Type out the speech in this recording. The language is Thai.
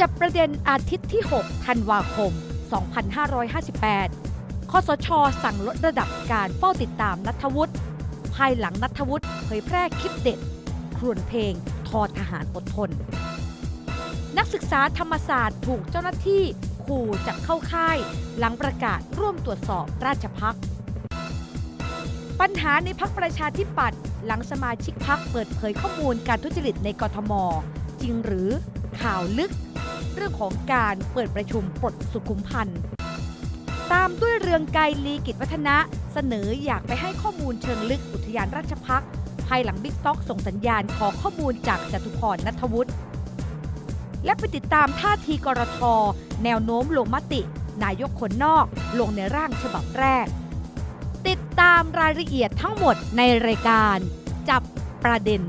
จับประเด็นอาทิตย์ที่ 6 ธันวาคม 2558 คสช สั่งลดระดับการเฝ้าติดตามนัทวุฒิ ภายหลังนัทวุฒิเผยแพร่คลิปเด็ดครวนเพลงทอทหารอดทน นักศึกษาธรรมศาสตร์ถูกเจ้าหน้าที่ขู่จับเข้าค่าย หลังประกาศร่วมตรวจสอบราชพักปัญหาในพักประชาธิปัตย์หลังสมาชิกพักเปิดเผยข้อมูลการทุจริตในกทม จริงหรือข่าวลึก เรื่องของการเปิดประชุมปลดสุขุมพันธ์ตามด้วยเรืองไกรลีกิจวัฒนะ เสนออยากไปให้ข้อมูลเชิงลึกอุทยานราชพักษ์ภายหลังบิ๊กต็อกส่งสัญญาณขอข้อมูลจากจตุพรนัทวุฒิและไปติดตามท่าทีกรท แนวโน้มลงมติ นายกคนนอก ลงในร่างฉบับแรก ติดตามรายละเอียดทั้งหมดในรายการ จับประเด็น